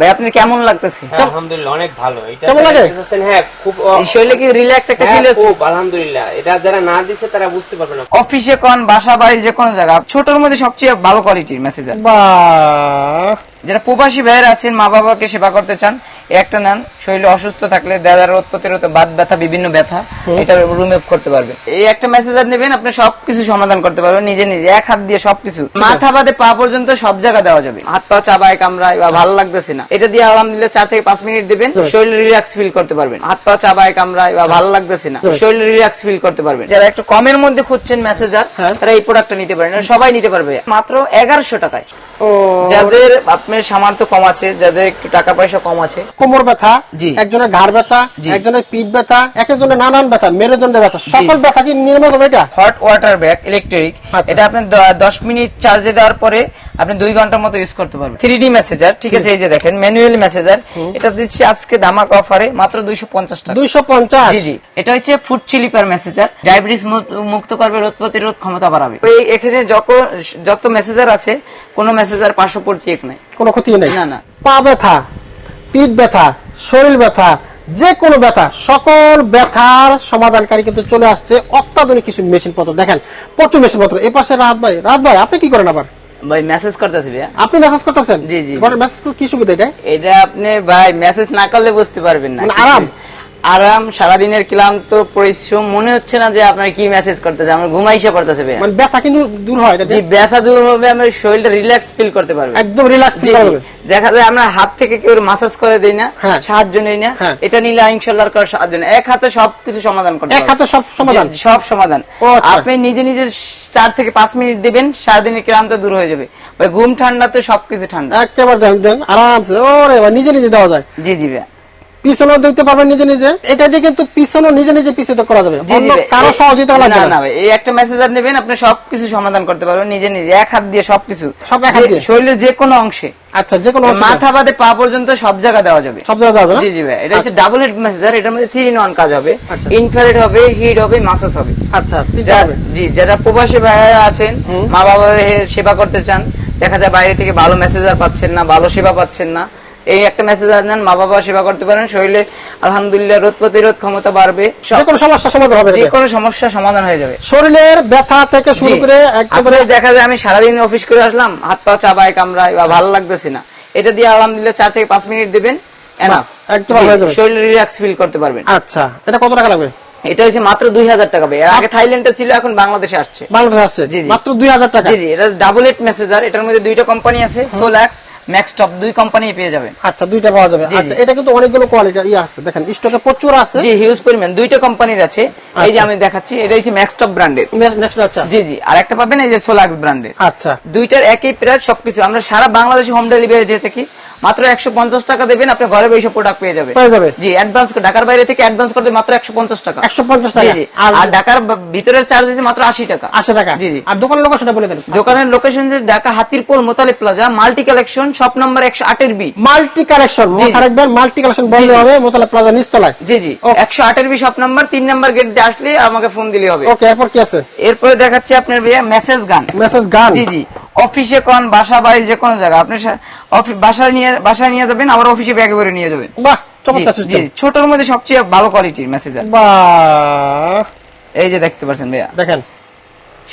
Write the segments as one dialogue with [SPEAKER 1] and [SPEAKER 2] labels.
[SPEAKER 1] ভাই আপনার কেমন লাগতেছে?
[SPEAKER 2] হ্যাঁ, আলহামদুলিল্লাহ অনেক ভালো। এটা
[SPEAKER 3] কেমন লাগে?
[SPEAKER 2] দেখতেছেন, হ্যাঁ খুব
[SPEAKER 1] শরীরে কি রিল্যাক্স একটা
[SPEAKER 2] হ্যাঁ,
[SPEAKER 1] ফিল হচ্ছে
[SPEAKER 2] খুব আলহামদুলিল্লাহ। এটা যারা না দিছে তারা বুঝতে পারবে না।
[SPEAKER 1] অফিসে কোন বাসা বাড়ি যে কোনো জায়গা ছোটর মধ্যে সবচেয়ে ভালো কোয়ালিটির মেসেজার
[SPEAKER 3] বাহ।
[SPEAKER 1] যারা প্রবাসী ভাইয়ের আছেন মা বাবাকে সেবা করতে চান একটা নেন শরীরে অসুস্থ থাকলে দেদার রোধ প্রতিরোধ বাদ ব্যথা বিভিন্ন ব্যথা এটা রিমুভ করতে পারবে। এই একটা মেসেজার নেবেন আপনি সবকিছু সমাধান করতে পারবেন নিজে নিজে এক হাত দিয়ে সবকিছু। মাথা বাদে পা পর্যন্ত সব জায়গা দেওয়া যাবে। হাত পা চাবায় কামড়ায় বা ভালো লাগতেছে না। এটা দিয়ে আলহামদুলিল্লাহ চার থেকে পাঁচ মিনিট দিবেন শরীরে রিল্যাক্স ফিল করতে পারবেন। হাত পা চাবায় কামড়ায় বা ভালো লাগতেছে না। শরীরে রিল্যাক্স ফিল করতে পারবেন। যারা একটু কমের মধ্যে খুঁজছেন মেসেজার
[SPEAKER 3] হ্যাঁ।
[SPEAKER 1] তারা এই প্রোডাক্টটা নিতে পারেন। সবাই নিতে পারবে। মাত্র এগারোশো টাকায়। যাদের আপনার সামর্থ্য কম আছে যাদের একটু টাকা পয়সা কম আছে
[SPEAKER 3] কোমর ব্যথা একজনের ঘাড় ব্যথা একজনের পিঠ ব্যথা এক একজনের নানান ব্যথা মেরুদণ্ডের ব্যথা সকল ব্যথা কি নিরাময় হবে এটা?
[SPEAKER 1] Hot water bag electric. এটা আপনি দ- দশ মিনিট চার্জে দেওয়ার পরে আপনি দুই ঘণ্টার মতো ইউজ করতে পারবেন। থ্রি ডি মেসেজার ঠিক আছে এই যে দেখেন ম্যানুয়াল মেসেজার এটা দিচ্ছি আজকে দামাক অফারে মাত্র দুইশো পঞ্চাশ টাকা।
[SPEAKER 3] দুইশো পঞ্চাশ?
[SPEAKER 1] জি জি। এটা হচ্ছে ফুড চিলিপার মেসেজার ডায়াবেটিস মুক্ত করবে রোগ প্রতিরোধ ক্ষমতা বাড়াবে। এই এখানে যত যত মেসেজার আছে কোনো মেসেজার পার্শ্ব এক নাই।
[SPEAKER 3] কোনো ক্ষতি নেই?
[SPEAKER 1] না না।
[SPEAKER 3] পা ব্যথা? পিঠ ব্যথা শরীর ব্যথা যে কোনো ব্যথা সকল ব্যথার সমাধানকারী কিন্তু চলে আসছে অত্যাধুনিক কিছু মেশিন পত্র। দেখেন প্রচুর মেশিন পত্র। এ পাশে রাত ভাই রাত ভাই আপনি কি করেন আবার?
[SPEAKER 1] ভাই মেসেজ করতেছি ভাইয়া।
[SPEAKER 3] আপনি মেসেজ করতেছেন?
[SPEAKER 1] জি, জি, জি।
[SPEAKER 3] মেসেজ কি সুবিধা এটা?
[SPEAKER 1] এটা আপনি ভাই মেসেজ না করলে বুঝতে পারবেন না।
[SPEAKER 3] মানে আরাম?
[SPEAKER 1] আরাম সারাদিনের ক্লান্ত পরিশ্রম মনে হচ্ছে না যে আপনার কি মেসেজ করতেছে আমার ঘুমাইসে পড়তেছে ভাইয়া।
[SPEAKER 3] মানে ব্যথা কিন্তু দূর হয় এটা
[SPEAKER 1] জি ব্যথা দূর হবে আমার শরীরটা রিল্যাক্স ফিল করতে পারবে।
[SPEAKER 3] একদম রিল্যাক্স
[SPEAKER 1] জি, জি। দেখা যায় আমরা হাত থেকে কেউ মাসাজ করে দেই না
[SPEAKER 3] হ্যাঁ।
[SPEAKER 1] সাহায্য নেই না
[SPEAKER 3] হ্যাঁ।
[SPEAKER 1] এটা নিলে ইনশাল্লাহ করার সাহায্য নেই। এক হাতে সবকিছু সমাধান করতে
[SPEAKER 3] এক হাতে সব সমাধান।
[SPEAKER 1] সব সমাধান।
[SPEAKER 3] আচ্ছা।
[SPEAKER 1] আপনি নিজে নিজে চার থেকে পাঁচ মিনিট দিবেন সারাদিনের ক্লান্ত দূর হয়ে যাবে। ওই ঘুম ঠান্ডাতে সবকিছু ঠান্ডা।
[SPEAKER 3] একেবারে দেন আরামসে। ওরে ভাই নিজে নিজে দেওয়া যায়।
[SPEAKER 1] জি জি ভাইয়া।
[SPEAKER 3] পিছনেও দিতে পারবেন নিজে নিজে। এটা দিয়ে কিন্তু পিছনেও নিজে নিজে করা যাবে।
[SPEAKER 1] কারও
[SPEAKER 3] সহযোগিতা লাগবে
[SPEAKER 1] না এই একটা মেসেজার নেবেন আপনি সবকিছু সমাধান করতে পারবেন নিজে নিজে এক হাত দিয়ে সবকিছু।
[SPEAKER 3] সব এক হাত দিয়ে?
[SPEAKER 1] শরীরের যে কোনো অংশে।
[SPEAKER 3] আচ্ছা যে কোনো
[SPEAKER 1] মাথা বাদে পা পর্যন্ত সব জায়গা দেওয়া যাবে।
[SPEAKER 3] সব জায়গায় যাবে
[SPEAKER 1] জি জি ভাই এটা হচ্ছে ডাবল হেড মেসেজার এটার মধ্যে থ্রি ইন ওয়ান কাজ হবে।
[SPEAKER 3] আচ্ছা।
[SPEAKER 1] ইনফ্রারেড হবে হিট হবে মাসাজ হবে।
[SPEAKER 3] আচ্ছা আছে
[SPEAKER 1] জি যারা প্রবাসী ভাইয়া আছেন মা বাবা সেবা করতে চান দেখা যায় বাইরে থেকে ভালো মেসেজার পাচ্ছেন না ভালো সেবা পাচ্ছেন না। এই একটা মেসেজার নেন মা বাবা সেবা করতে পারেন শরীরে আলহামদুলিল্লাহ রোগ প্রতিরোধ ক্ষমতা বাড়বে।
[SPEAKER 3] যে কোনো সমস্যা সমাধান হবে
[SPEAKER 1] যে কোনো সমস্যা সমাধান হয়ে যাবে।
[SPEAKER 3] শরীরের ব্যথা থেকে শুরু করে একেবারে
[SPEAKER 1] দেখা যায় আমি সারাদিন অফিস করে আসলাম হাত পা চাবায় কামড়ায় বা ভালো লাগতেছে না। এটা দিয়ে আলহামদুলিল্লাহ চার থেকে পাঁচ মিনিট দিবেন enough।
[SPEAKER 3] একদম হয়ে যাবে।
[SPEAKER 1] শরীরে রিল্যাক্স ফিল করতে পারবেন।
[SPEAKER 3] আচ্ছা এটা কত টাকা লাগবে?
[SPEAKER 1] এটা হচ্ছে মাত্র দুই হাজার টাকা ভাই। এর আগে থাইল্যান্ডে ছিল এখন বাংলাদেশে আসছে।
[SPEAKER 3] বাংলাদেশ আসছে?
[SPEAKER 1] জি, জি।
[SPEAKER 3] মাত্র দুই হাজার টাকা?
[SPEAKER 1] জি জি এটা ডাবল এইট মেসেজার এটার মধ্যে দুইটা কোম্পানি আছে সোলাক্স ম্যাক্স টপ দুই কোম্পানি পেয়ে যাবেন
[SPEAKER 3] আচ্ছা দুইটা পাওয়া যাবে। আচ্ছা এটা কিন্তু অনেকগুলো কোয়ালিটি আছে। দেখেন স্টকে প্রচুর আছে।
[SPEAKER 1] জি হিউজ পরিমাণ। দুইটা কোম্পানির আছে। এই যে
[SPEAKER 3] আচ্ছা।
[SPEAKER 1] আমি দেখাচ্ছি এটা হচ্ছে ম্যাক্স টপ ব্র্যান্ডের
[SPEAKER 3] নেক্সট আচ্ছা।
[SPEAKER 1] জি জি। আর একটা পাবেন এই যে সোলাক্স ব্র্যান্ডের
[SPEAKER 3] আচ্ছা।
[SPEAKER 1] দুইটার একই প্রাইস সবকিছু। আমরা সারা বাংলাদেশে হোম ডেলিভারি দিয়ে থাকি। মাত্র একশো পঞ্চাশ টাকা দেবেন আপনি ঘরে বসে প্রোডাক্ট পেয়ে যাবে
[SPEAKER 3] পেয়ে যাবে।
[SPEAKER 1] জি অ্যাডভান্স ঢাকার বাইরে থেকে অ্যাডভান্স করতে মাত্র একশো পঞ্চাশ টাকা।
[SPEAKER 3] একশো পঞ্চাশ টাকা।
[SPEAKER 1] জি
[SPEAKER 3] আর
[SPEAKER 1] ঢাকার ভিতরের চার্জ হচ্ছে মাত্র আশি টাকা।
[SPEAKER 3] আশি টাকা।
[SPEAKER 1] জি, জি।
[SPEAKER 3] আর দোকানের লোক সেটা বলে দেন।
[SPEAKER 1] দোকানের লোকেশন যে Dhaka Hatirpool Motaleb plaza multi collection shop number একশো আটের বি
[SPEAKER 3] মাল্টি কালেকশন রাখবেন মাল্টি কালেকশন বললে হবে মোতালা প্লাজা নিচতলায়।
[SPEAKER 1] জি জি। একশো আটের বি শপ নাম্বার তিন নাম্বার গেট দিয়ে আসলে আমাকে ফোন দিলে হবে।
[SPEAKER 3] ওকে এরপর কি আছে?
[SPEAKER 1] এরপরে দেখাচ্ছি আপনার ভাইয়া মেসেজ গান
[SPEAKER 3] মেসেজ গান
[SPEAKER 1] জি জি। অফিসে কোন বাসা বাড়ি যে কোনো জায়গা আপনি বাসায় নিয়ে বাসায় নিয়ে যাবেন আবার অফিসে ব্যাগে করে নিয়ে যাবেন।
[SPEAKER 3] বাহ
[SPEAKER 1] ছোটর মধ্যে সবচেয়ে ভালো কোয়ালিটির মেসেজার
[SPEAKER 3] বাহ।
[SPEAKER 1] এই যে দেখতে পাচ্ছেন ভাইয়া।
[SPEAKER 3] দেখেন।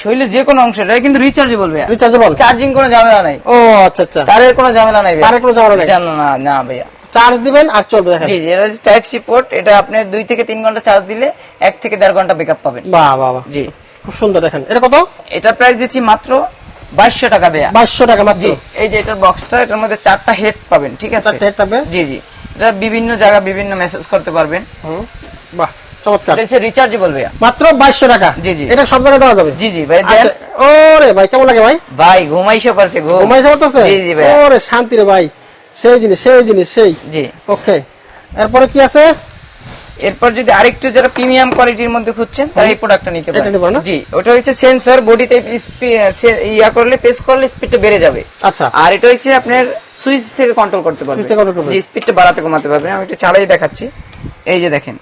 [SPEAKER 1] শরীরের যে কোনো অংশ এটা কিন্তু রিচার্জেবল ভাইয়া।
[SPEAKER 3] রিচার্জেবল
[SPEAKER 1] চার্জিং কোনো ঝামেলা নাই।
[SPEAKER 3] ও আচ্ছা আচ্ছা।
[SPEAKER 1] তারের কোনো ঝামেলা নাই
[SPEAKER 3] তারের কোনো ঝামেলা নাই।
[SPEAKER 1] না না ভাইয়া।
[SPEAKER 3] চার্জ দিবেন আর চলবে দেখেন।
[SPEAKER 1] জি জি এটা হচ্ছে টাইপ সি পোর্ট এটা আপনার দুই থেকে তিন ঘণ্টা চার্জ দিলে এক থেকে দেড় ঘণ্টা বেকআপ পাবেন।
[SPEAKER 3] বাহ বাহ বাহ।
[SPEAKER 1] জি।
[SPEAKER 3] খুব সুন্দর দেখেন। এটা কত?
[SPEAKER 1] এটা প্রাইস দিচ্ছি মাত্র বাইশশো টাকা ভাইয়া
[SPEAKER 3] বাইশশো টাকা মাত্র।
[SPEAKER 1] এই যে এটার বক্সটা এটার মধ্যে চারটা হেড পাবেন ঠিক আছে?
[SPEAKER 3] চারটে head পাবে?
[SPEAKER 1] জি জি। এটা বিভিন্ন জায়গা বিভিন্ন মেসেজ করতে পারবেন।
[SPEAKER 3] হুম, বাহ চমৎকার।
[SPEAKER 1] এটা রিচার্জেবল ভাইয়া।
[SPEAKER 3] মাত্র বাইশশো টাকা?
[SPEAKER 1] জি, জি।
[SPEAKER 3] এটা সব জায়গায় দেওয়া যাবে?
[SPEAKER 1] জি জি ভাই দেন।
[SPEAKER 3] আচ্ছা, ওরে ভাই কেমন লাগে ভাই?
[SPEAKER 1] ভাই ঘুমাইশো পারছে ঘুম।
[SPEAKER 3] ঘুমাই যাবতেছে
[SPEAKER 1] জি জি ভাই
[SPEAKER 3] ওরে শান্তি রে ভাই। সেই জিনিস সেই জিনিস সেই।
[SPEAKER 1] জি।
[SPEAKER 3] ওকে এরপরে কি আছে?
[SPEAKER 1] এরপর যদি আরেকটু যারা প্রিমিয়াম কোয়ালিটির মধ্যে খুঁজছেন তারা এই প্রোডাক্টটা নিতে
[SPEAKER 3] এটা নিবো
[SPEAKER 1] পারেন
[SPEAKER 3] না?
[SPEAKER 1] জি ওটা হচ্ছে সেন্সর বডিতে ইয়া করলে প্রেস করলে স্পিডটা বেড়ে যাবে।
[SPEAKER 3] আচ্ছা।
[SPEAKER 1] আর এটা হচ্ছে আপনার সুইচ থেকে কন্ট্রোল করতে পারবেন। জি স্পিডটা বাড়াতে কমাতে পারবেন আমি একটু চালাই দেখাচ্ছি। এই যে দেখেন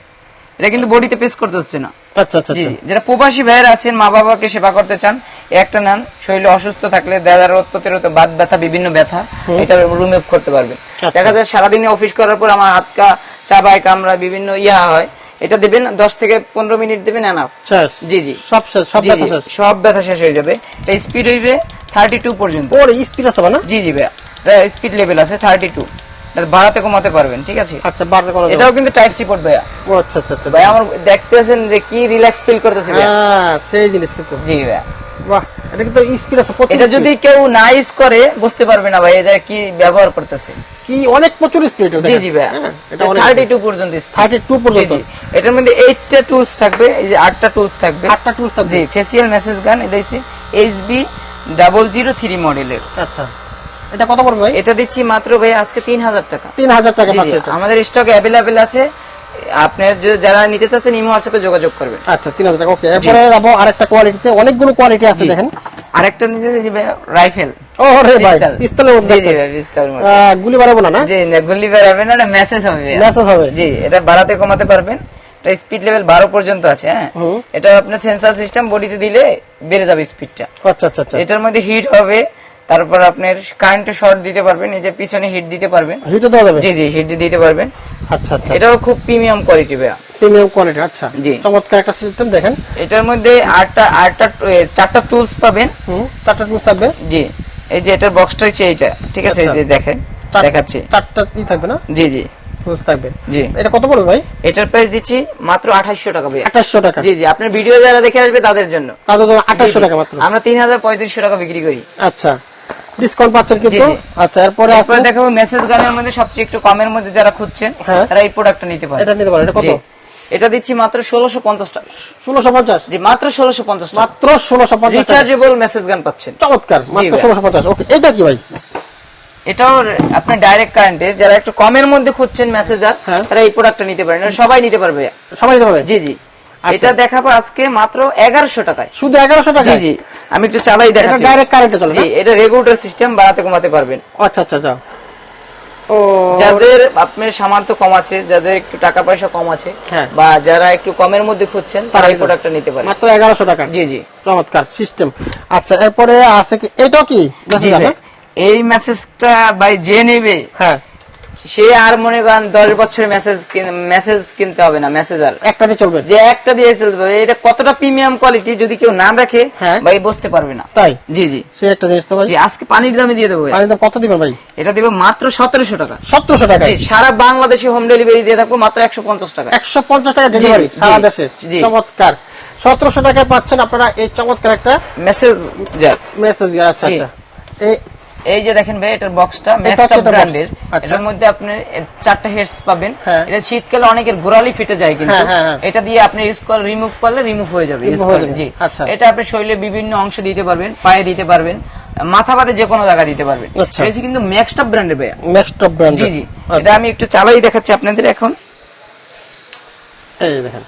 [SPEAKER 1] এটা কিন্তু বডিতে প্রেস করতে হচ্ছে না।
[SPEAKER 3] আচ্ছা আচ্ছা
[SPEAKER 1] জি
[SPEAKER 3] আচ্ছা।
[SPEAKER 1] যারা প্রবাসী ভাইয়ের আছেন মা বাবাকে সেবা করতে চান একটা নেন শরীরে অসুস্থ থাকলে দেদার রোদ প্রতিরোধ বাদ ব্যথা বিভিন্ন ব্যথা এটা রিমুভ করতে পারবেন।
[SPEAKER 3] আচ্ছা।
[SPEAKER 1] দেখা যায় সারাদিনে অফিস করার পর আমার হাত কা চাবায় কামড়া বিভিন্ন ইয়া হয়। এটা দিবেন দশ থেকে পনেরো মিনিট দিবেন এনাফ জি জি।
[SPEAKER 3] সব সব ব্যথা শেষ।
[SPEAKER 1] সব ব্যথা শেষ হয়ে যাবে। এটা স্পিড হইবে থার্টি টু পর্যন্ত।
[SPEAKER 3] ওর স্পিড আছে না
[SPEAKER 1] জি জি ভাইয়া। স্পিড লেভেল আছে থার্টি টু বাড়াতে কমাতে পারবেন ঠিক আছে?
[SPEAKER 3] আচ্ছা বাড়তে করা
[SPEAKER 1] এটাও কিন্তু টাইপ সিপোর্ট ভাইয়া
[SPEAKER 3] ও আচ্ছা আচ্ছা আচ্ছা।
[SPEAKER 1] ভাই আমার দেখতেছেন যে কি রিল্যাক্স ফিল করতেছে
[SPEAKER 3] হ্যাঁ সেই জিনিস কিন্তু।
[SPEAKER 1] জি ভাইয়া।
[SPEAKER 3] বাহ এটা কিন্তু স্পিড আছে
[SPEAKER 1] এটা যদি কেউ না ইউজ করে বুঝতে পারবে না ভাই এটা কি ব্যবহার করতেছে।
[SPEAKER 3] কি অনেক প্রচুর স্পিড
[SPEAKER 1] জি জি ভাইয়া।
[SPEAKER 3] এটা
[SPEAKER 1] থার্টি টু পর্যন্ত
[SPEAKER 3] থার্টি টু
[SPEAKER 1] জি
[SPEAKER 3] পর্যন্ত।
[SPEAKER 1] জি এটার মধ্যে এইটটা টুলস থাকবে এই যে আটটা টুলস থাকবে।
[SPEAKER 3] আটটা টুলস থাকবে।
[SPEAKER 1] জি ফেসিয়াল মেসেজ গান এটা হচ্ছে এইচবি ডাবল জিরো থ্রি মডেলের
[SPEAKER 3] আচ্ছা। এটা কত পড়বে ভাই?
[SPEAKER 1] এটা দিচ্ছি মাত্র ভাই আজকে তিন হাজার টাকা।
[SPEAKER 3] তিন হাজার টাকা
[SPEAKER 1] জি, জি,
[SPEAKER 3] এটা।
[SPEAKER 1] আমাদের স্টক অ্যাভেলেবেল আছে। আপনার যারা নিতে চাচ্ছেন ইমো হোয়াটসঅ্যাপে যোগাযোগ করবেন।
[SPEAKER 3] আচ্ছা তিন হাজার টাকা ওকে এরপরে যাব আরেকটা কোয়ালিটিতে অনেকগুলো কোয়ালিটি আছে দেখেন।
[SPEAKER 1] আরেকটা নিতে চাইছি রাইফেল
[SPEAKER 3] ও রে ভাই
[SPEAKER 1] পিস্তল।
[SPEAKER 3] পিস্তলের মধ্যে
[SPEAKER 1] জি ভাই পিস্তল মডেল।
[SPEAKER 3] গুলি বাড়াবো না না?
[SPEAKER 1] জি নেগুলি বেরাবে না এটা মেসেজ হবে
[SPEAKER 3] মেসেজ হবে।
[SPEAKER 1] জি এটা বাড়াতে কমাতে পারবেন। এটা স্পিড লেভেল বারো পর্যন্ত আছে হ্যাঁ? এটা আপনার সেন্সার সিস্টেম বডিতে দিলে বেড়ে যাবে স্পিডটা
[SPEAKER 3] আচ্ছা আচ্ছা আচ্ছা।
[SPEAKER 1] এটার মধ্যে হিট হবে তারপর আপনার কারেন্টে শর্ট দিতে পারবেন এই যে পিছনে হিট দিতে পারবেন।
[SPEAKER 3] হিটও দেওয়া যাবে?
[SPEAKER 1] জি জি হিট দিতে পারবেন।
[SPEAKER 3] আচ্ছা আচ্ছা।
[SPEAKER 1] এটাও খুব প্রিমিয়াম কোয়ালিটি ভাইয়া।
[SPEAKER 3] প্রিমিয়াম কোয়ালিটি আচ্ছা।
[SPEAKER 1] জি।
[SPEAKER 3] চমৎকার একটা সিস্টেম দেখেন।
[SPEAKER 1] এটার মধ্যে আটটা আটটা চারটা টুলস পাবেন।
[SPEAKER 3] হুম চারটা টুলস থাকবে?
[SPEAKER 1] জি। এই যে এটার বক্সটা হচ্ছে এইটা। ঠিক আছে এই যে দেখেন দেখাচ্ছি।
[SPEAKER 3] চারটা ই থাকবে না?
[SPEAKER 1] জি জি।
[SPEAKER 3] থাকবে।
[SPEAKER 1] জি।
[SPEAKER 3] এটা কত পড়বে ভাই?
[SPEAKER 1] এটার প্রাইস দিচ্ছি মাত্র আঠাশশো টাকা ভাইয়া।
[SPEAKER 3] আঠাশশো টাকা।
[SPEAKER 1] জি জি। আপনার ভিডিও যারা দেখে আসবে তাদের জন্য।
[SPEAKER 3] তাদের জন্য
[SPEAKER 1] জি,
[SPEAKER 3] আঠাশশো
[SPEAKER 1] জি।
[SPEAKER 3] টাকা মাত্র।
[SPEAKER 1] আমরা তিন হাজার পঁয়ত্রিশশো টাকা বিক্রি করি।
[SPEAKER 3] আচ্ছা। ডিসকাউন্ট পাচ্ছেন কিন্তু। আচ্ছা এরপরে আছে?
[SPEAKER 1] দেখাবো মেসেজ গানের মধ্যে সবচেয়ে একটু কমের মধ্যে যারা খুঁজছেন
[SPEAKER 3] হ্যাঁ।
[SPEAKER 1] তারা এই প্রোডাক্টটা নিতে পারে।
[SPEAKER 3] এটা নিতে পারেন এটা কত?
[SPEAKER 1] এটা দিচ্ছি মাত্র ষোলোশো পঞ্চাশ টাকা।
[SPEAKER 3] ষোলোশো পঞ্চাশ?
[SPEAKER 1] জি মাত্র ষোলোশো পঞ্চাশ
[SPEAKER 3] মাত্র ষোলোশো পঞ্চাশ
[SPEAKER 1] রিচার্জেবল মেসেজ গান পাচ্ছেন।
[SPEAKER 3] চমৎকার মাত্র ষোলোশো পঞ্চাশ। ওকে এটা কি ভাই?
[SPEAKER 1] এটাও আপনার ডাইরেক্ট কারেন্টে যারা একটু কমের মধ্যে খুঁজছেন মেসেজার
[SPEAKER 3] হ্যাঁ।
[SPEAKER 1] তারা এই প্রোডাক্টটা নিতে পারেন। সবাই নিতে পারবে।
[SPEAKER 3] সবাই নিতে পারবে?
[SPEAKER 1] জি জি। এটা দেখাবো আজকে মাত্র এগারোশো টাকায়।
[SPEAKER 3] শুধু এগারোশো টাকা
[SPEAKER 1] জি আমি একটু চালাই
[SPEAKER 3] এটা
[SPEAKER 1] দেখাচ্ছি।
[SPEAKER 3] ডাইরেক্ট কারেন্টে চলে
[SPEAKER 1] এটা রেগুলেটর সিস্টেম বাড়াতে কমাতে পারবেন।
[SPEAKER 3] আচ্ছা আচ্ছা আচ্ছা ও।
[SPEAKER 1] যাদের আপনার সামর্থ্য কম আছে যাদের একটু টাকা পয়সা কম আছে
[SPEAKER 3] হ্যাঁ।
[SPEAKER 1] বা যারা একটু কমের মধ্যে খুঁজছেন তারা এই
[SPEAKER 3] নিতে-
[SPEAKER 1] প্রোডাক্টটা নিতে পারে।
[SPEAKER 3] মাত্র এগারোশো টাকা।
[SPEAKER 1] জি জি।
[SPEAKER 3] চমৎকার সিস্টেম আচ্ছা এরপরে আছে কি? এটাও কি?
[SPEAKER 1] এই মেসেজটা ভাই যে নেবে
[SPEAKER 3] হ্যাঁ।
[SPEAKER 1] সে আর মনে করেন দশ বছরের মেসেজ মেসেজ কিনতে হবে না মেসেজার
[SPEAKER 3] একটাতে চলবে।
[SPEAKER 1] যে একটা দিয়ে চলতে পারবে এটা কতটা প্রিমিয়াম কোয়ালিটি যদি কেউ না দেখে
[SPEAKER 3] হ্যাঁ।
[SPEAKER 1] ভাই বুঝতে পারবে না।
[SPEAKER 3] তাই?
[SPEAKER 1] জি জি।
[SPEAKER 3] সে একটা জিনিস তো ভাই।
[SPEAKER 1] আজকে পানির দামে দিয়ে দেবো ভাই।
[SPEAKER 3] পানি দাম কত দিবেন ভাই?
[SPEAKER 1] এটা দেবো মাত্র সতেরোশো টাকা।
[SPEAKER 3] সতেরোশো টাকা
[SPEAKER 1] সারা বাংলাদেশে হোম ডেলিভারি দিয়ে থাকব মাত্র একশো পঞ্চাশ টাকা।
[SPEAKER 3] একশো পঞ্চাশ টাকা ডেলিভারি সারা দেশে।
[SPEAKER 1] জি।
[SPEAKER 3] চমৎকার। সতেরোশো টাকায় পাচ্ছেন আপনারা এই চমৎকার একটা
[SPEAKER 1] মেসেজ
[SPEAKER 3] মেসেজ আচ্ছা। আচ্ছা। এই
[SPEAKER 1] যে দেখেন ভাই এটার বক্সটা
[SPEAKER 3] box।
[SPEAKER 1] ব্র্যান্ডের
[SPEAKER 3] আচ্ছা।
[SPEAKER 1] এটার মধ্যে আপনি চারটা হেডস পাবেন
[SPEAKER 3] হ্যাঁ।
[SPEAKER 1] এটা শীতকালে অনেকের গোড়ালি ফেটে যায় কিন্তু
[SPEAKER 3] হ্যাঁ, হ্যাঁ।
[SPEAKER 1] এটা দিয়ে আপনি ইউজ করলে রিমুভ করলে রিমুভ হয়ে যাবে
[SPEAKER 3] হয়ে
[SPEAKER 1] করলে, জি
[SPEAKER 3] আচ্ছা।
[SPEAKER 1] এটা আপনি শরীরের বিভিন্ন অংশে দিতে পারবেন পায়ে দিতে পারবেন মাথা বাদে যে কোনো জায়গায় দিতে পারবেন
[SPEAKER 3] আচ্ছা।
[SPEAKER 1] এটা কিন্তু ম্যাক্সটপ ব্র্যান্ডের ভাইয়া
[SPEAKER 3] ম্যাক্সটপ ব্র্যান্ড
[SPEAKER 1] জি জি এটা আমি একটু চালাই দেখাচ্ছি আপনাদের এখন
[SPEAKER 3] এই দেখেন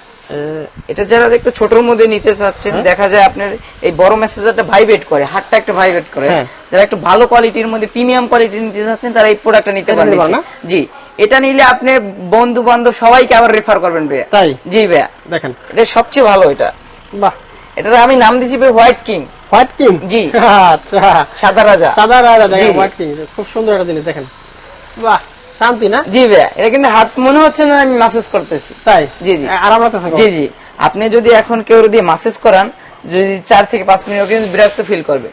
[SPEAKER 1] এটা যারা একটু ছোটর মধ্যে নিতে চাচ্ছেন দেখা যায় আপনার এই বড় মেসেজারটা ভাইব্রেট করে হাতটা একটা ভাইব্রেট করে।
[SPEAKER 3] হ্যাঁ।
[SPEAKER 1] যারা একটু ভালো কোয়ালিটির মধ্যে প্রিমিয়াম কোয়ালিটি নিতে চাচ্ছেন তারা এই প্রোডাক্টটা নিতে
[SPEAKER 3] এটা
[SPEAKER 1] পারেন
[SPEAKER 3] নিতে পারেন না?
[SPEAKER 1] জি। এটা নিলে আপনি বন্ধু বান্ধব সবাইকে আবার রেফার করবেন ভাইয়া।
[SPEAKER 3] তাই?
[SPEAKER 1] জি ভাইয়া।
[SPEAKER 3] দেখেন।
[SPEAKER 1] এটা সবচেয়ে ভালো এটা।
[SPEAKER 3] বাহ।
[SPEAKER 1] এটা আমি নাম দিছি ভাই হোয়াইট কিং।
[SPEAKER 3] White king?
[SPEAKER 1] জি।
[SPEAKER 3] আচ্ছা।
[SPEAKER 1] সাদা রাজা।
[SPEAKER 3] সাদা রাজা দেখেন হোয়াইট কিং খুব সুন্দর একটা জিনিস দেখেন। বাহ। শান্তি না?
[SPEAKER 1] জি ভাইয়া এটা কিন্তু হাত মনে হচ্ছে না আমি মাসেজ করতেছি।
[SPEAKER 3] তাই?
[SPEAKER 1] জি, জি।
[SPEAKER 3] আরাম লাগতেছে
[SPEAKER 1] জি জি। আপনি যদি এখন কেউ যদি মাসেজ করান যদি চার থেকে পাঁচ মিনিট ওকে কিন্তু বিরক্ত ফিল করবে।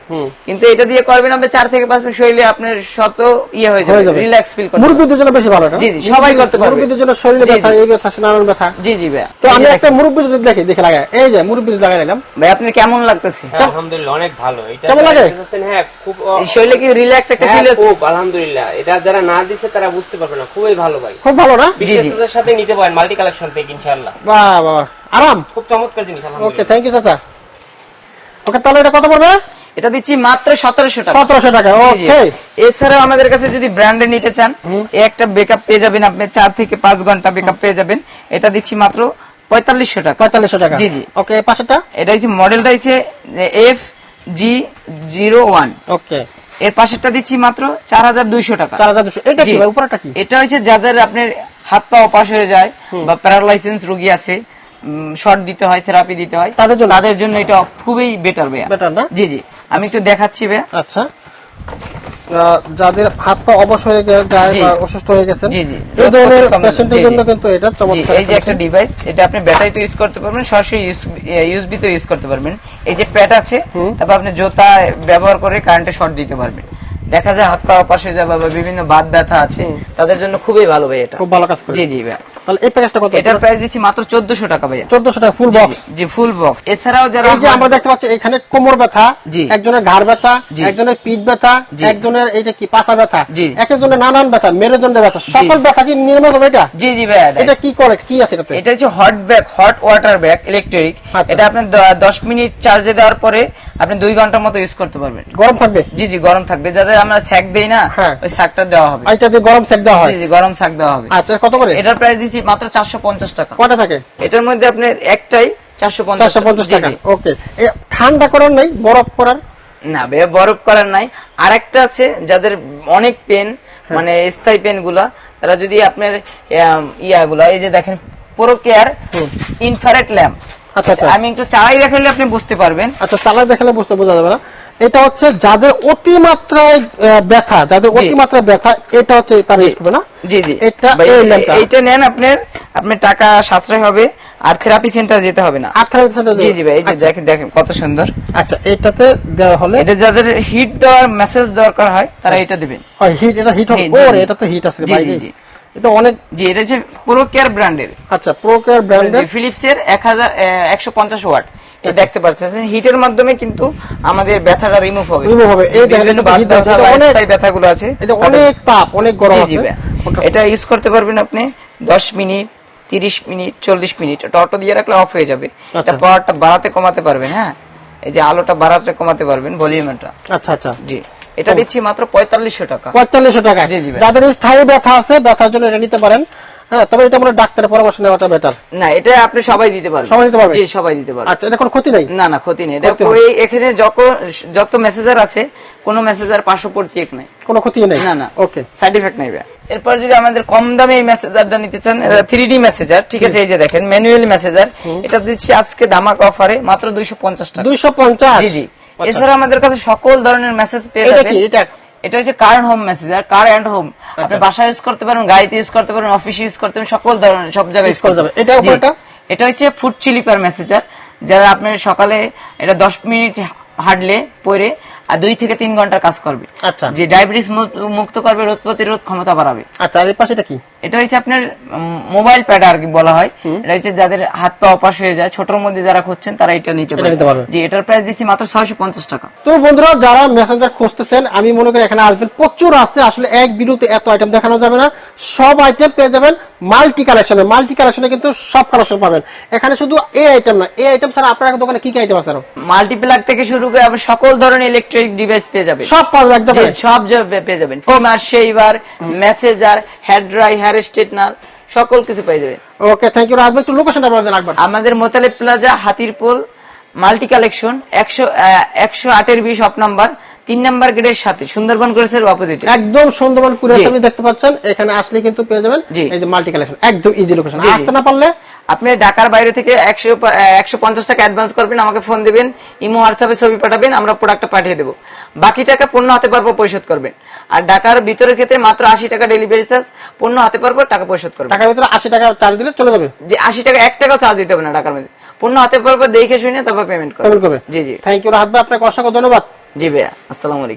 [SPEAKER 1] কিন্তু এটা দিয়ে করবেন আপনি চার থেকে পাঁচ মিনিট শরীরে আপনার শত ইয়ে হয়ে
[SPEAKER 3] হয়ে
[SPEAKER 1] যাবে। রিল্যাক্স ফিল করবে
[SPEAKER 3] মুরব্বীদের জন্য বেশি ভালো
[SPEAKER 1] জি, জি, সবাই করতে পারবে।
[SPEAKER 3] মুরব্বীদের জন্য শরীরে ব্যথা এই ব্যথা নানান ব্যথা।
[SPEAKER 1] জি জি ভাইয়া।
[SPEAKER 3] তো আমি একটা মুরব্বী যদি দেখি দেখে লাগাই এই যে মুরব্বী লাগাই নিলাম।
[SPEAKER 1] ভাই আপনার কেমন লাগতেছে?
[SPEAKER 2] হ্যাঁ, আলহামদুলিল্লাহ অনেক ভালো। এটা
[SPEAKER 3] কেমন লাগে?
[SPEAKER 2] হ্যাঁ খুব
[SPEAKER 1] এই শরীরে কি রিল্যাক্স একটা
[SPEAKER 2] হ্যাঁ,
[SPEAKER 1] ফিল আছে?
[SPEAKER 2] খুব আলহামদুলিল্লাহ। এটা যারা না দিছে তারা বুঝতে পারবে না। খুবই ভালো ভাই।
[SPEAKER 3] খুব ভালো না?
[SPEAKER 2] বিশেষতার সাথে নিতে পারেন মাল্টি কালেকশন থেকে ইনশাআল্লাহ।
[SPEAKER 3] বাহ বাহ আরাম।
[SPEAKER 2] খুব চমৎকার জিনিস আলহামদুলিল্লাহ।
[SPEAKER 3] ওকে থ্যাংক ইউ চাচা। ওকে তাহলে এটা কত পড়বে?
[SPEAKER 1] এটা দিচ্ছি মাত্র সতেরোশো টাকা।
[SPEAKER 3] সতেরোশো টাকা। ওকে
[SPEAKER 1] এছাড়াও আমাদের কাছে যদি ব্র্যান্ডে নিতে চান একটা বেকআপ পেয়ে যাবেন আপনি চার থেকে পাঁচ ঘণ্টা বেকআপ পেয়ে যাবেন। এটা দিচ্ছি মাত্র পঁয়তাল্লিশশো টাকা।
[SPEAKER 3] পঁয়তাল্লিশশো টাকা।
[SPEAKER 1] জি, জি।
[SPEAKER 3] ওকে পাশেটা
[SPEAKER 1] এটা হচ্ছে মডেলটা হচ্ছে F G zero one
[SPEAKER 3] okay
[SPEAKER 1] এর পাশেরটা দিচ্ছি মাত্র চার হাজার দুইশো টাকা।
[SPEAKER 3] চার হাজার দুশো এটা কি উপরটা কি?
[SPEAKER 1] এটা হচ্ছে যাদের আপনার হাত পা অপাস হয়ে যায় বা প্যারালাইসেন্স রোগী আছে শর্ট দিতে হয় থেরাপি দিতে হয়।
[SPEAKER 3] তাদের জন্য?
[SPEAKER 1] তাদের জন্য এটা খুবই বেটার ভাইয়া।
[SPEAKER 3] Better না?
[SPEAKER 1] জি জি। আমি একটু দেখাচ্ছি ভাইয়া।
[SPEAKER 3] আচ্ছা। যাদের হাত পা অবশ হয়ে যায় বা অসুস্থ হয়ে গেছেন
[SPEAKER 1] জি, জি।
[SPEAKER 3] এই ধরনের পেশেন্টের জন্য কিন্তু এটা চমৎকার
[SPEAKER 1] এই যে একটা ডিভাইস এটা আপনি ব্যাটারিতে ইউজ করতে পারবেন সরাসরি ইউএসবি তে ইউজ করতে পারবেন। এই যে প্যাড আছে তারপর আপনি জোতা ব্যবহার করে কারেন্টে শর্ট দিতে পারবেন। দেখা যায় হাত পা পাশে যাবে বা বিভিন্ন বাত ব্যথা আছে তাদের জন্য খুবই ভালো ভাই এটা।
[SPEAKER 3] খুব ভালো কাজ করে
[SPEAKER 1] জি জি ভাই।
[SPEAKER 3] তাহলে এই প্যাকেজটা কত?
[SPEAKER 1] এটার প্রাইস দিচ্ছি মাত্র চোদ্দশো টাকা ভাইয়া।
[SPEAKER 3] চোদ্দশো টাকা ফুল বক্স
[SPEAKER 1] জি, ফুল বক্স এছাড়াও যারা
[SPEAKER 3] এই যে আমরা দেখতে পাচ্ছি এখানে কোমর ব্যথা। একজনের ঘাড় ব্যথা। একজনের পিঠ ব্যথা। একজনের এইটা কি পাছা ব্যথা একজনের নানান ব্যথা মেরুদণ্ডের ব্যথা সকল ব্যথা কি নির্মূল হবে এটা?
[SPEAKER 1] জি জি ভাইয়া
[SPEAKER 3] এটা কি করে কি আছে এটাতে?
[SPEAKER 1] এটা হচ্ছে hot bag hot water bag electric. এটা আপনি দ- দশ মিনিট চার্জে দেওয়ার পরে আপনি দুই ঘণ্টার মতো ইউজ করতে পারবেন।
[SPEAKER 3] গরম থাকবে?
[SPEAKER 1] জি জি গরম থাকবে। যাদের আমরা স্যাক দেই না
[SPEAKER 3] হ্যাঁ।
[SPEAKER 1] ওই স্যাকটা দেওয়া হবে।
[SPEAKER 3] গরম সেক দেওয়া হয়?
[SPEAKER 1] জি জি গরম স্যাক দেওয়া হবে।
[SPEAKER 3] আচ্ছা কত করে?
[SPEAKER 1] এটার প্রাইস দিচ্ছি মাত্র চারশো পঞ্চাশ টাকা।
[SPEAKER 3] কয়টা থাকে?
[SPEAKER 1] এটার মধ্যে একটাই চারশো পঞ্চাশ
[SPEAKER 3] চারশো পঞ্চাশ টাকা। ওকে। ঠান্ডা করার নাই বরফ করার?
[SPEAKER 1] না বে বরফ করার নাই। আরেকটা আছে যাদের অনেক পেন
[SPEAKER 3] হ্যাঁ।
[SPEAKER 1] মানে স্থায়ী পেনগুলা তারা যদি আপনার আম, ইয়াগুলা এই যে দেখেন পুরো কেয়ার ইনফারেট ল্যাম্প।
[SPEAKER 3] আচ্ছা আচ্ছা।
[SPEAKER 1] আমি একটু চালাই দেখালে আপনি বুঝতে পারবেন।
[SPEAKER 3] আচ্ছা চালাই দেখালে বুঝতে বোঝা যাবে না। এটা হচ্ছে যাদের অতিমাত্রায় ব্যথা যাদের অতিমাত্রায় ব্যথা এটা হচ্ছে তার করবে না?
[SPEAKER 1] জি জি।
[SPEAKER 3] এটা
[SPEAKER 1] এইটা নেন আপনার আপনার টাকা সাশ্রয় হবে আর থেরাপি সেন্টার যেতে হবে না।
[SPEAKER 3] আট থাকা সেটা
[SPEAKER 1] জি জি ভাই এই যে দেখেন দেখেন কত সুন্দর।
[SPEAKER 3] আচ্ছা এটাতে দেওয়া হলে
[SPEAKER 1] এটা যাদের হিট দেওয়ার মেসেজ দরকার হয় তারা এটা দিবেন।
[SPEAKER 3] হিট এটা হিট হবে। ওরে এটা তো হিট আছে ভাই।
[SPEAKER 1] জি, জি।
[SPEAKER 3] এটা অনেক
[SPEAKER 1] জি এটা হচ্ছে পুরো কেয়ার ব্র্যান্ডের
[SPEAKER 3] আচ্ছা প্রোকেয়ার ব্র্যান্ডের
[SPEAKER 1] ফিলিপস এর। এক হাজার একশো পঞ্চাশ ওয়াট। এটা দেখতে পাচ্ছেন হিটের মাধ্যমে কিন্তু আমাদের ব্যথাটা রিমুভ হবে।
[SPEAKER 3] Remove হবে। এই দেখেন,
[SPEAKER 1] বিভিন্ন ব্যথাগুলো আছে
[SPEAKER 3] এটা অনেক তাপ অনেক গরম আছে।
[SPEAKER 1] এটা ইউজ করতে পারবেন আপনি দশ মিনিট তিরিশ মিনিট চল্লিশ মিনিট। এটা অটো দিয়ে রাখলে অফ হয়ে যাবে। এটা
[SPEAKER 3] আচ্ছা।
[SPEAKER 1] পাওয়ারটা বাড়াতে কমাতে পারবেন হ্যাঁ? এই যে আলোটা বাড়াতে কমাতে পারবেন ভলিউমটা
[SPEAKER 3] আচ্ছা আচ্ছা।
[SPEAKER 1] জি। এটা দিচ্ছি মাত্র পঁয়তাল্লিশশো টাকা।
[SPEAKER 3] পঁয়তাল্লিশশো টাকা।
[SPEAKER 1] জি, জি
[SPEAKER 3] যাদের স্থায়ী ব্যথা আছে ব্যথার জন্য এটা নিতে পারেন। হ্যাঁ তবে এটা আমরা ডাক্তারের পরামর্শ নেওয়াটা বেটার
[SPEAKER 1] না এটা আপনি সবাই দিতে পারবেন।
[SPEAKER 3] সবাই দিতে পারবে?
[SPEAKER 1] জি সবাই দিতে পারবেন
[SPEAKER 3] আচ্ছা এটা কোনো ক্ষতি নাই?
[SPEAKER 1] না না ক্ষতি নেই। এটা ওই এখানে যত যত মেসেজার আছে কোনো মেসেজার পার্শ্ব প্রতিক্রিয়া নাই।
[SPEAKER 3] কোনো ক্ষতি নেই?
[SPEAKER 1] না না।
[SPEAKER 3] ওকে
[SPEAKER 1] সাইড এফেক্ট নাই। এরপর যদি আমাদের কম দামে এই মেসেজারটা নিতে চান এটা থ্রি ডি মেসেজার ঠিক আছে এই যে দেখেন ম্যানুয়ালি মেসেজার এটা দিচ্ছি আজকে ধামাক অফারে মাত্র দুইশো পঞ্চাশ টাকা।
[SPEAKER 3] দুইশো পঞ্চাশ?
[SPEAKER 1] জি জি। এছাড়া আমাদের কাছে সকল ধরনের মেসেজ পেয়ে
[SPEAKER 3] এটা
[SPEAKER 1] যাবেন।
[SPEAKER 3] এটা
[SPEAKER 1] হচ্ছে car home massager car and home আপনি বাসায় ইউজ করতে পারেন গাড়িতে ইউজ করতে পারেন অফিসে ইউজ করতে পারেন সকল ধরনের সব জায়গায়
[SPEAKER 3] ইউজ করতে পারেন এটা?
[SPEAKER 1] এটা হচ্ছে ফুড চিলিপার মেসেজার যারা আপনার সকালে এটা দশ মিনিট হাঁটলে পরে আর দুই থেকে তিন ঘণ্টার কাজ করবে।
[SPEAKER 3] আচ্ছা।
[SPEAKER 1] যে ডায়াবেটিস মুক্ত করবে রোগ প্রতিরোধ ক্ষমতা বাড়াবে।
[SPEAKER 3] আচ্ছা আর এই পাশে কি?
[SPEAKER 1] এটা হচ্ছে আপনার মোবাইল প্যাড আর কি বলা হয়। এটা হচ্ছে যাদের হাত পা অপাস হয়ে যায় ছোটর মধ্যে যারা খুঁজছেন তারা এটা নিতে
[SPEAKER 3] পারবে।
[SPEAKER 1] জি এটার প্রাইস দিচ্ছি মাত্র ছয়শো পঞ্চাশ টাকা।
[SPEAKER 3] তো বন্ধুরা যারা মেসেঞ্জার খুঁজতেছেন আমি মনে করি এখানে আসবেন প্রচুর আছে। আসলে এক ভিডিওতে এত আইটেম দেখানো যাবে না। সব আইটেম পেয়ে যাবেন মাল্টি কালেকশনে মাল্টি কালেকশনে কিন্তু সব কালেকশন পাবেন। এখানে শুধু এই আইটেম না এই আইটেম ছাড়া আপনার দোকানে কি কি আইটেম আছে আরও?
[SPEAKER 1] মাল্টিপ্লাগ থেকে শুরু করে সকল ধরনের ইলেকট্রিক ডিভাইস পেয়ে যাবেন।
[SPEAKER 3] সব পাওয়া যাবে এক
[SPEAKER 1] জি,
[SPEAKER 3] জায়গায়
[SPEAKER 1] সব পেয়ে যাবেন। Trimmer shaver massager hair dry hair straightener সকল কিছু পেয়ে যাবেন।
[SPEAKER 3] ওকে থ্যাংক ইউ রাজভাই একটু লোকেশনটা বলে দেন একবার।
[SPEAKER 1] আমাদের Motaleb plaza Hatirpool multi collection একশো একশো আটের বিশ অফ নাম্বার তিন নাম্বার গেটের সাথে সুন্দরবন কলেজের অপোজিটে
[SPEAKER 3] একদম সুন্দরবন কুরিয়ার
[SPEAKER 1] জি।
[SPEAKER 3] সার্ভিস দেখতে পাচ্ছেন এখানে আসলে কিন্তু পেয়ে যাবেন এই যে মাল্টি কালেকশন একদম ইজি লোকেশন। আসতে না পারলে
[SPEAKER 1] আপনি ঢাকার বাইরে থেকে একশো একশো পঞ্চাশ টাকা অ্যাডভান্স করবেন আমাকে ফোন দেবেন ইমো হোয়াটসঅ্যাপে ছবি পাঠাবেন আমরা প্রোডাক্টটা পাঠিয়ে দেবো। বাকি টাকা পণ্য হাতে পারব পরিশোধ করবেন। আর ঢাকার ভিতরের ক্ষেত্রে মাত্র আশি টাকা ডেলিভারি চার্জ পণ্য হাতে পারব টাকা পরিশোধ করবেন।
[SPEAKER 3] টাকার ভিতরে আশি টাকা চার্জ দিলে চলে যাবে।
[SPEAKER 1] যে আশি টাকা এক টাকাও চার্জ দিতে হবে না টাকার মধ্যে। পণ্য হাতে পারব দেখে শুনে তারপর পেমেন্ট
[SPEAKER 3] করবে
[SPEAKER 1] জি জি।
[SPEAKER 3] থ্যাংক ইউ রাহাত ভাই আপনাকে অসংখ্য ধন্যবাদ।
[SPEAKER 1] জি ভাইয়া আসসালামু আলাইকুম।